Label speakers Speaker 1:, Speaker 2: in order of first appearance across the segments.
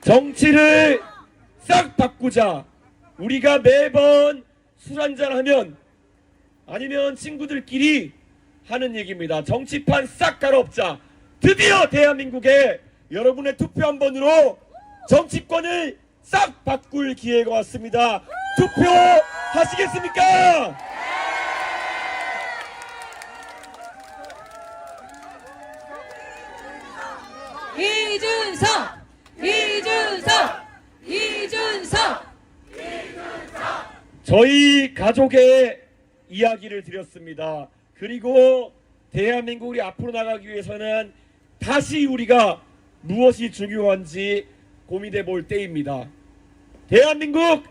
Speaker 1: 정치를 싹 바꾸자. 우리가 매번 술 한잔 하면 아니면 친구들끼리 하는 얘기입니다. 정치판 싹 갈아엎자. 드디어 대한민국에 여러분의 투표 한 번으로 정치권을 싹 바꿀 기회가 왔습니다. 투표 하시겠습니까?
Speaker 2: 이준석! 이준석! 이준석!
Speaker 1: 저희 가족의 이야기를 드렸습니다. 그리고 대한민국이 앞으로 나가기 위해서는 다시 우리가 무엇이 중요한지 고민해 볼 때입니다. 대한민국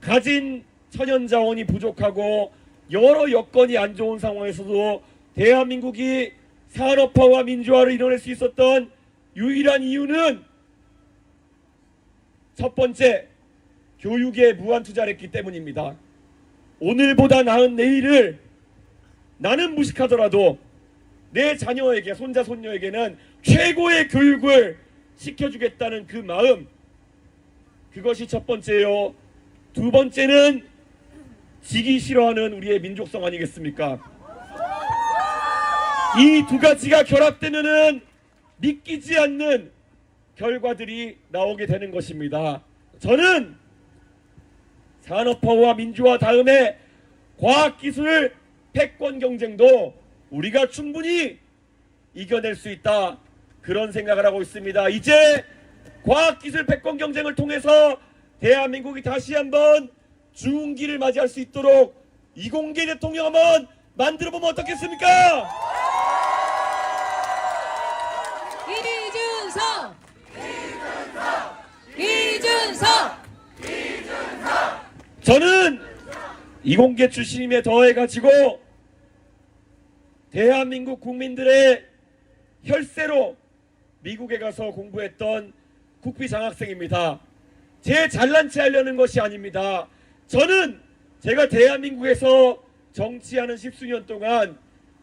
Speaker 1: 가진 천연 자원이 부족하고 여러 여건이 안 좋은 상황에서도 대한민국이 산업화와 민주화를 이뤄낼 수 있었던 유일한 이유는 첫 번째 교육에 무한 투자를 했기 때문입니다. 오늘보다 나은 내일을 나는 무식하더라도 내 자녀에게 손자 손녀에게는 최고의 교육을 시켜주겠다는 그 마음 그것이 첫 번째요. 두 번째는 지기 싫어하는 우리의 민족성 아니겠습니까? 이 두 가지가 결합되면은 믿기지 않는 결과들이 나오게 되는 것입니다. 저는 산업화와 민주화 다음에 과학기술 패권 경쟁도 우리가 충분히 이겨낼 수 있다. 그런 생각을 하고 있습니다. 이제 과학기술 패권 경쟁을 통해서 대한민국이 다시 한번 중기를 맞이할 수 있도록 이공계 대통령 한번 만들어 보면 어떻겠습니까?
Speaker 2: 이준석! 이준석!
Speaker 1: 저는 이공계 출신임에 더해가지고 대한민국 국민들의 혈세로 미국에 가서 공부했던 국비 장학생입니다. 제 잘난 체 하려는 것이 아닙니다. 저는 제가 대한민국에서 정치하는 십수년 동안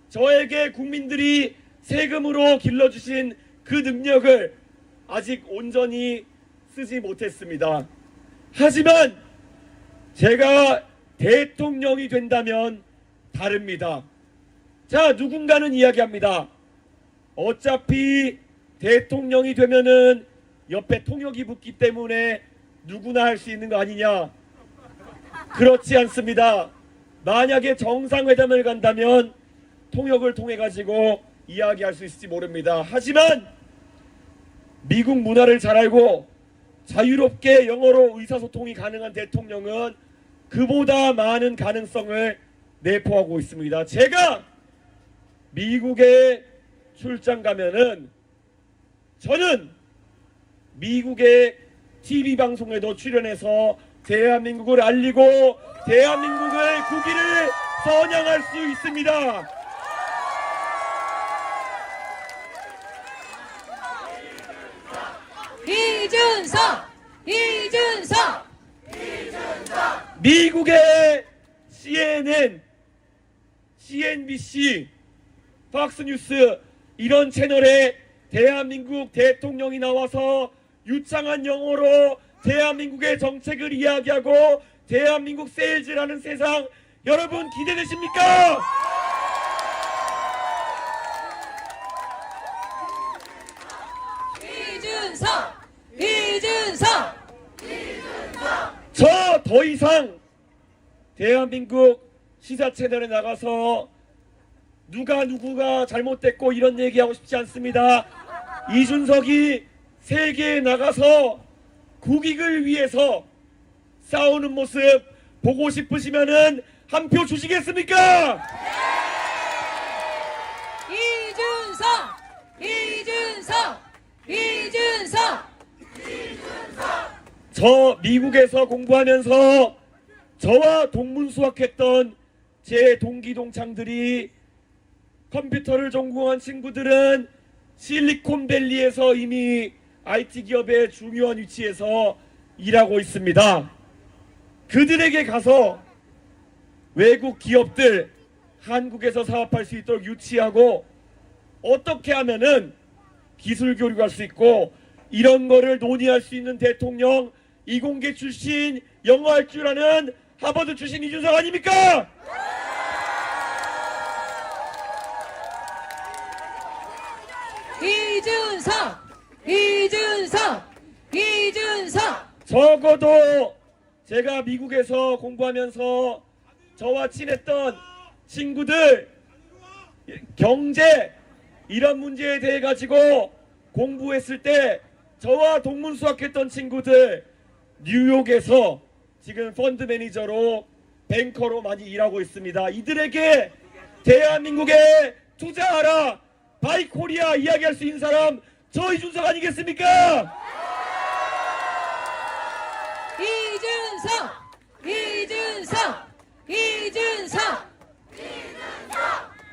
Speaker 1: 저에게 국민들이 세금으로 길러주신 그 능력을 아직 온전히 쓰지 못했습니다. 하지만 제가 대통령이 된다면 다릅니다. 자, 누군가는 이야기합니다. 어차피 대통령이 되면은 옆에 통역이 붙기 때문에 누구나 할 수 있는 거 아니냐? 그렇지 않습니다. 만약에 정상회담을 간다면 통역을 통해 가지고 이야기할 수 있을지 모릅니다. 하지만 미국 문화를 잘 알고 자유롭게 영어로 의사소통이 가능한 대통령은 그보다 많은 가능성을 내포하고 있습니다. 제가 미국에 출장 가면은 저는 미국의 TV 방송에도 출연해서 대한민국을 알리고 대한민국의 국기를 선양할 수 있습니다.
Speaker 2: 이준석! 이준석!
Speaker 1: 미국의 CNN, CNBC, 팍스뉴스 이런 채널에 대한민국 대통령이 나와서 유창한 영어로 대한민국의 정책을 이야기하고 대한민국 세일즈라는 세상 여러분 기대되십니까?
Speaker 2: 이준석!
Speaker 1: 저 더 이상 대한민국 시사 채널에 나가서 누가 누구가 잘못됐고 이런 얘기하고 싶지 않습니다. 이준석이 세계에 나가서 국익을 위해서 싸우는 모습 보고 싶으시면은 한 표 주시겠습니까? 저 미국에서 공부하면서 저와 동문수학했던 제 동기 동창들이 컴퓨터를 전공한 친구들은 실리콘밸리에서 이미 IT 기업의 중요한 위치에서 일하고 있습니다. 그들에게 가서 외국 기업들 한국에서 사업할 수 있도록 유치하고 어떻게 하면은 기술 교류할 수 있고 이런 거를 논의할 수 있는 대통령 이공계 출신 영어 할 줄 아는 하버드 출신 이준석 아닙니까?
Speaker 2: 이준석! 이준석! 이준석!
Speaker 1: 적어도 제가 미국에서 공부하면서 저와 친했던 친구들 경제 이런 문제에 대해 가지고 공부했을 때 저와 동문수학했던 친구들 뉴욕에서 지금 펀드 매니저로 뱅커로 많이 일하고 있습니다. 이들에게 대한민국에 투자하라 바이코리아 이야기할 수 있는 사람 저 이준석 아니겠습니까?
Speaker 2: 이준석 이준석 이준석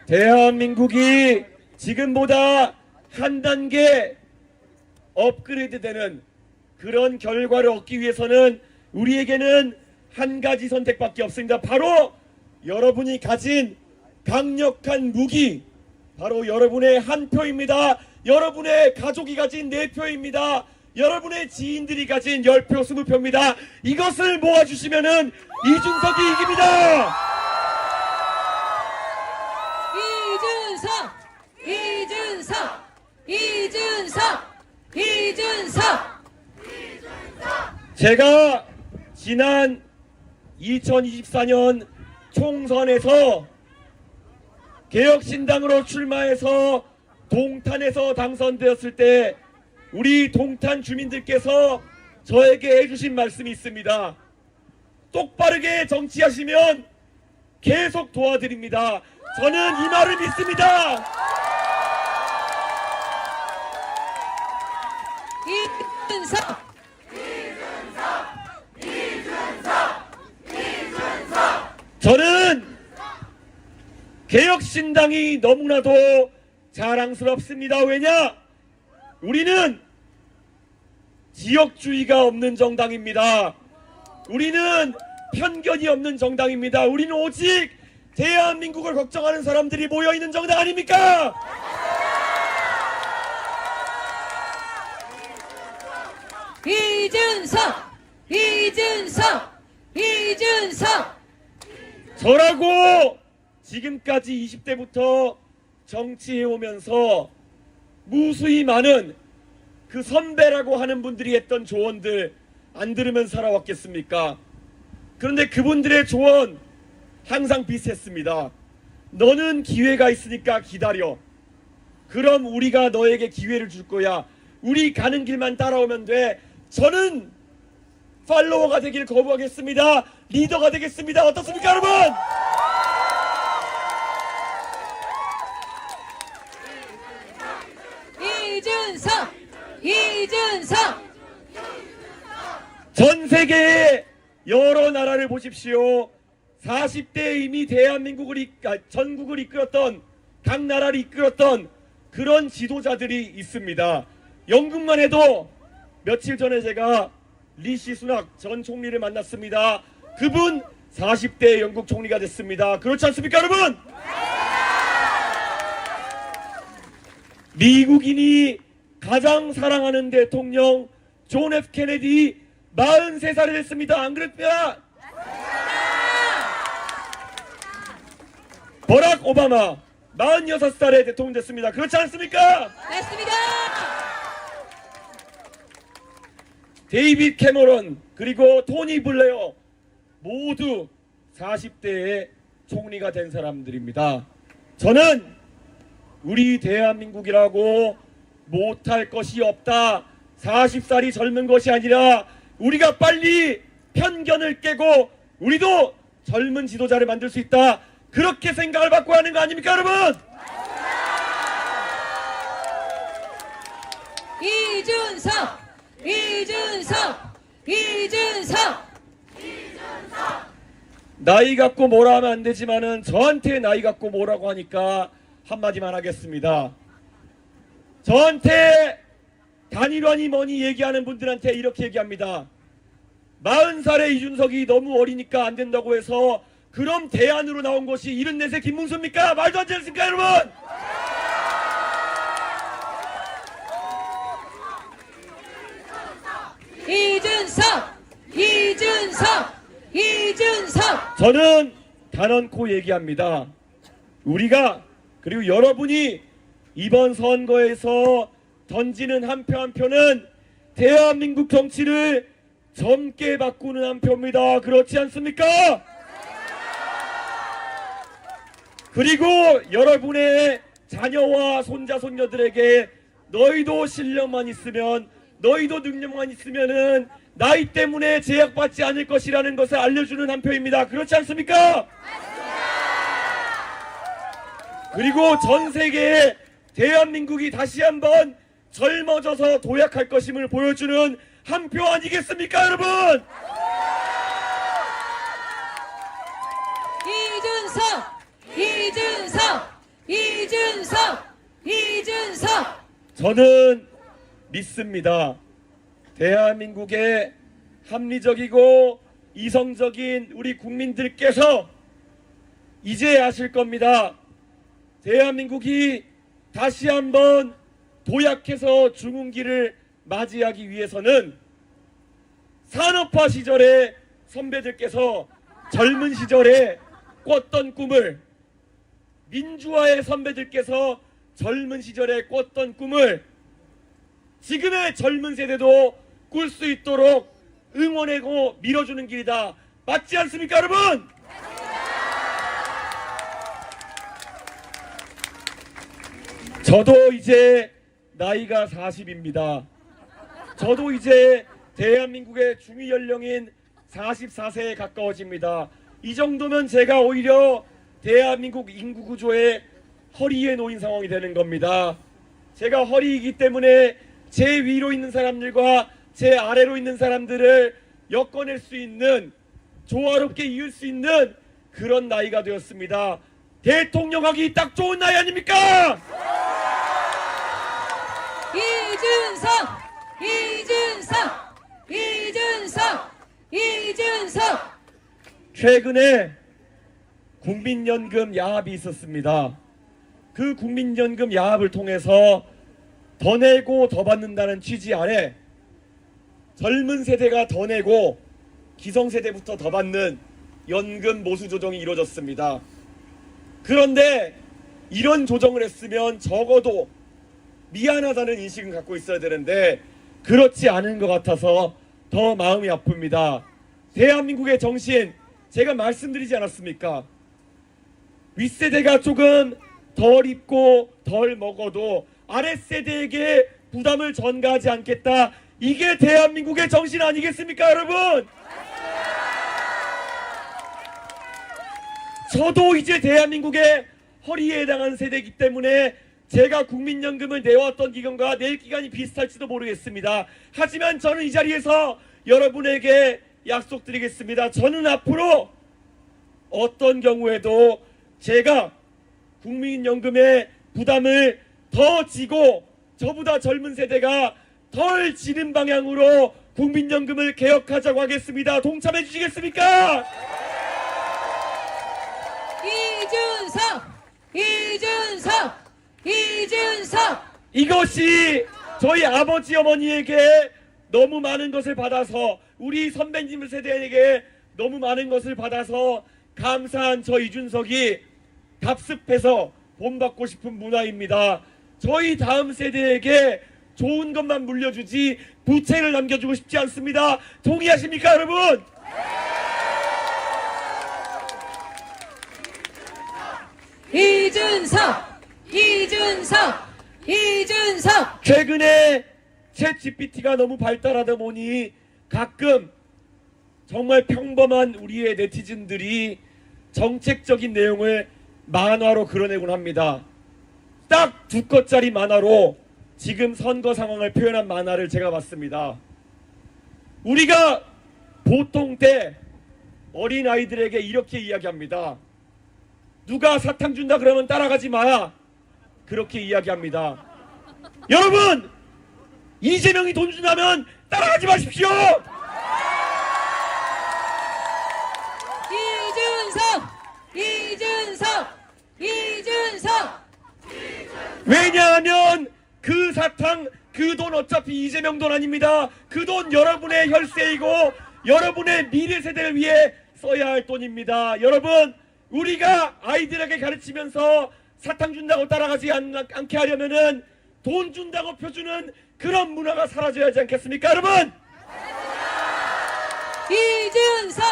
Speaker 1: 대한민국이 지금보다 한 단계 업그레이드 되는 그런 결과를 얻기 위해서는 우리에게는 한 가지 선택밖에 없습니다. 바로 여러분이 가진 강력한 무기, 바로 여러분의 한 표입니다. 여러분의 가족이 가진 네 표입니다. 여러분의 지인들이 가진 열 표, 스무 표입니다. 이것을 모아주시면은 이준석이 이깁니다.
Speaker 2: 이준석 이준석 이준석 이준석
Speaker 1: 제가 지난 2024년 총선에서 개혁신당으로 출마해서 동탄에서 당선되었을 때 우리 동탄 주민들께서 저에게 해주신 말씀이 있습니다. 똑바르게 정치하시면 계속 도와드립니다. 저는 이 말을 믿습니다.
Speaker 2: 이준석
Speaker 1: 저는 개혁신당이 너무나도 자랑스럽습니다. 왜냐? 우리는 지역주의가 없는 정당입니다. 우리는 편견이 없는 정당입니다. 우리는 오직 대한민국을 걱정하는 사람들이 모여 있는 정당 아닙니까?
Speaker 2: 이준석 이준석 이준석
Speaker 1: 저라고 지금까지 20대부터 정치해 오면서 무수히 많은 그 선배라고 하는 분들이 했던 조언들 안 들으면 살아왔겠습니까? 그런데 그분들의 조언 항상 비슷했습니다. 너는 기회가 있으니까 기다려. 그럼 우리가 너에게 기회를 줄 거야. 우리 가는 길만 따라오면 돼. 저는 팔로워가 되길 거부하겠습니다. 리더가 되겠습니다. 어떻습니까, 여러분?
Speaker 2: 이준석 이준석
Speaker 1: 전 세계의 여러 나라를 보십시오. 40대 이미 대한민국을 이, 아, 전국을 이끌었던 각 나라를 이끌었던 그런 지도자들이 있습니다. 영국만 해도 며칠 전에 제가 리시 수낙 전 총리를 만났습니다. 그분 40대 영국 총리가 됐습니다. 그렇지 않습니까, 여러분? 미국인이 가장 사랑하는 대통령 존 F 케네디 43살이 됐습니다. 안 그랬냐? 버락 오바마 46살에 대통령 됐습니다. 그렇지 않습니까?
Speaker 2: 맞습니다
Speaker 1: 데이빗 캐머런 그리고 토니 블레어 모두 40대에 총리가 된 사람들입니다. 저는 우리 대한민국이라고 못할 것이 없다. 40살이 젊은 것이 아니라 우리가 빨리 편견을 깨고 우리도 젊은 지도자를 만들 수 있다. 그렇게 생각을 바꿔 하는 거 아닙니까, 여러분?
Speaker 2: 이준석 이준석 이준석
Speaker 1: 나이 갖고 뭐라 하면 안 되지만은 저한테 나이 갖고 뭐라고 하니까 한마디만 하겠습니다. 저한테 단일화니 뭐니 얘기하는 분들한테 이렇게 얘기합니다. 40살의 이준석이 너무 어리니까 안 된다고 해서 그럼 대안으로 나온 것이 74세 김문수입니까? 말도 안 되지 않습니까 여러분?
Speaker 2: 이준석 이준석 이준석
Speaker 1: 저는 단언코 얘기합니다. 우리가 그리고 여러분이 이번 선거에서 던지는 한 표 한 표는 대한민국 정치를 젊게 바꾸는 한 표입니다. 그렇지 않습니까? 그리고 여러분의 자녀와 손자 손녀들에게 너희도 실력만 있으면 너희도 능력만 있으면은 나이 때문에 제약받지 않을 것이라는 것을 알려주는 한 표입니다. 그렇지 않습니까? 그리고 전 세계에 대한민국이 다시 한번 젊어져서 도약할 것임을 보여주는 한 표 아니겠습니까, 여러분?
Speaker 2: 이준석 이준석 이준석 이준석
Speaker 1: 저는 믿습니다. 대한민국의 합리적이고 이성적인 우리 국민들께서 이제 아실 겁니다. 대한민국이 다시 한번 도약해서 중흥기를 맞이하기 위해서는 산업화 시절에 선배들께서 젊은 시절에 꿨던 꿈을 민주화의 선배들께서 젊은 시절에 꿨던 꿈을 지금의 젊은 세대도 꿀 수 있도록 응원하고 밀어주는 길이다. 맞지 않습니까, 여러분? 저도 이제 나이가 40입니다. 저도 이제 대한민국의 중위 연령인 44세에 가까워집니다. 이 정도면 제가 오히려 대한민국 인구 구조의 허리에 놓인 상황이 되는 겁니다. 제가 허리이기 때문에 제 위로 있는 사람들과 제 아래로 있는 사람들을 엮어낼 수 있는 조화롭게 이을 수 있는 그런 나이가 되었습니다. 대통령하기 딱 좋은 나이 아닙니까?
Speaker 2: 이준석 이준석 이준석 이준석
Speaker 1: 최근에 국민연금 야합이 있었습니다. 그 국민연금 야합을 통해서 더 내고 더 받는다는 취지 아래 젊은 세대가 더 내고 기성세대부터 더 받는 연금 모수 조정이 이루어졌습니다. 그런데 이런 조정을 했으면 적어도 미안하다는 인식은 갖고 있어야 되는데 그렇지 않은 것 같아서 더 마음이 아픕니다. 대한민국의 정신 제가 말씀드리지 않았습니까? 윗세대가 조금 덜 입고 덜 먹어도 아랫세대에게 부담을 전가하지 않겠다. 이게 대한민국의 정신 아니겠습니까, 여러분? 저도 이제 대한민국의 허리에 해당하는 세대이기 때문에 제가 국민연금을 내왔던 기간과 낼 기간이 비슷할지도 모르겠습니다. 하지만 저는 이 자리에서 여러분에게 약속드리겠습니다. 저는 앞으로 어떤 경우에도 제가 국민연금의 부담을 더 지고 저보다 젊은 세대가 덜 지는 방향으로 국민연금을 개혁하자고 하겠습니다. 동참해 주시겠습니까?
Speaker 2: 이준석 이준석 이준석
Speaker 1: 이것이 저희 아버지 어머니에게 너무 많은 것을 받아서 우리 선배님 세대에게 너무 많은 것을 받아서 감사한 저 이준석이 답습해서 본받고 싶은 문화입니다. 저희 다음 세대에게 좋은 것만 물려주지 부채를 남겨주고 싶지 않습니다. 동의하십니까 여러분?
Speaker 2: 이준석 이준석 이준석
Speaker 1: 최근에 챗 GPT가 너무 발달하다 보니 가끔 정말 평범한 우리의 네티즌들이 정책적인 내용을 만화로 그려내곤 합니다. 딱 두 컷짜리 만화로 지금 선거 상황을 표현한 만화를 제가 봤습니다. 우리가 보통 때 어린 아이들에게 이렇게 이야기합니다. 누가 사탕 준다 그러면 따라가지 마. 그렇게 이야기합니다. 여러분 이재명이 돈 준다면 따라가지 마십시오. 왜냐하면 그 사탕 그 돈 어차피 이재명 돈 아닙니다. 그 돈 여러분의 혈세이고 여러분의 미래 세대를 위해 써야 할 돈입니다. 여러분 우리가 아이들에게 가르치면서 사탕 준다고 따라가지 않, 않게 하려면은 돈 준다고 표주는 그런 문화가 사라져야 하지 않겠습니까 여러분?
Speaker 2: 이준석!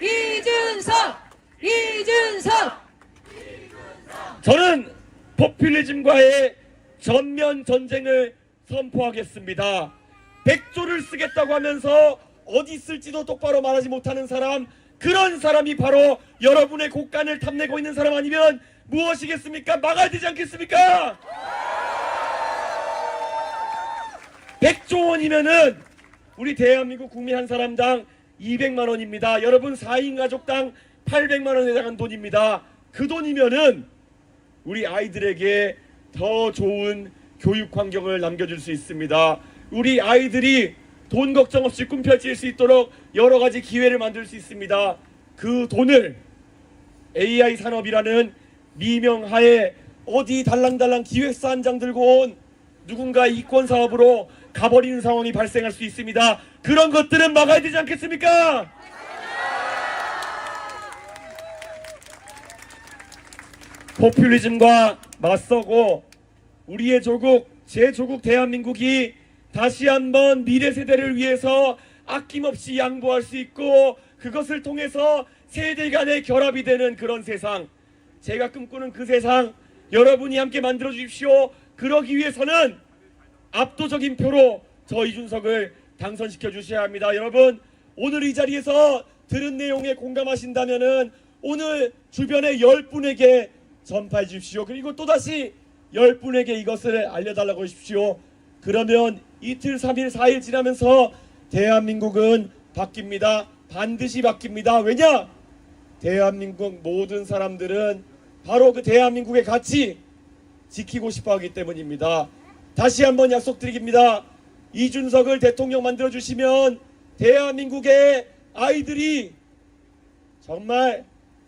Speaker 2: 이준석! 이준석!
Speaker 1: 저는 포퓰리즘과의 전면 전쟁을 선포하겠습니다. 백조를 쓰겠다고 하면서 어디 쓸지도 똑바로 말하지 못하는 사람, 그런 사람이 바로 여러분의 곡간을 탐내고 있는 사람 아니면 무엇이겠습니까? 막아야 되지 않겠습니까? 백조 원이면은 우리 대한민국 국민 한 사람당 200만 원입니다. 여러분 4인 가족당 800만 원에 해당하는 돈입니다. 그 돈이면은 우리 아이들에게 더 좋은 교육 환경을 남겨줄 수 있습니다. 우리 아이들이 돈 걱정 없이 꿈 펼칠 수 있도록 여러 가지 기회를 만들 수 있습니다. 그 돈을 AI 산업이라는 미명하에 어디 달랑달랑 기획사 한 장 들고 온 누군가 이권 사업으로 가버리는 상황이 발생할 수 있습니다. 그런 것들은 막아야 되지 않겠습니까? 포퓰리즘과 맞서고 우리의 조국, 제 조국 대한민국이 다시 한번 미래 세대를 위해서 아낌없이 양보할 수 있고 그것을 통해서 세대 간의 결합이 되는 그런 세상. 제가 꿈꾸는 그 세상 여러분이 함께 만들어 주십시오. 그러기 위해서는 압도적인 표로 저 이준석을 당선시켜 주셔야 합니다. 여러분 오늘 이 자리에서 들은 내용에 공감하신다면은 오늘 주변에 열 분에게 전파해 주십시오. 그리고 또 다시 열 분에게 이것을 알려달라고 하십시오. 그러면 이틀, 삼일, 사일 지나면서 대한민국은 바뀝니다. 반드시 바뀝니다. 왜냐? 대한민국 모든 사람들은 바로 그 대한민국의 가치 지키고 싶어 하기 때문입니다. 다시 한번 약속드립니다. 이준석을 대통령 만들어 주시면 대한민국의 아이들이 정말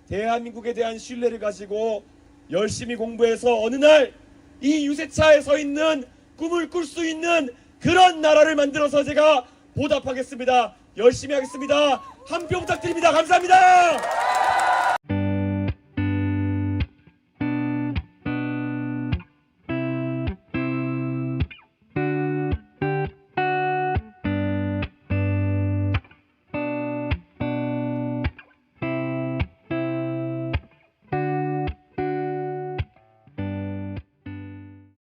Speaker 1: 대한민국에 대한 신뢰를 가지고 열심히 공부해서 어느 날 이 유세차에 서 있는 꿈을 꿀 수 있는 그런 나라를 만들어서 제가 보답하겠습니다. 열심히 하겠습니다. 한 표 부탁드립니다. 감사합니다.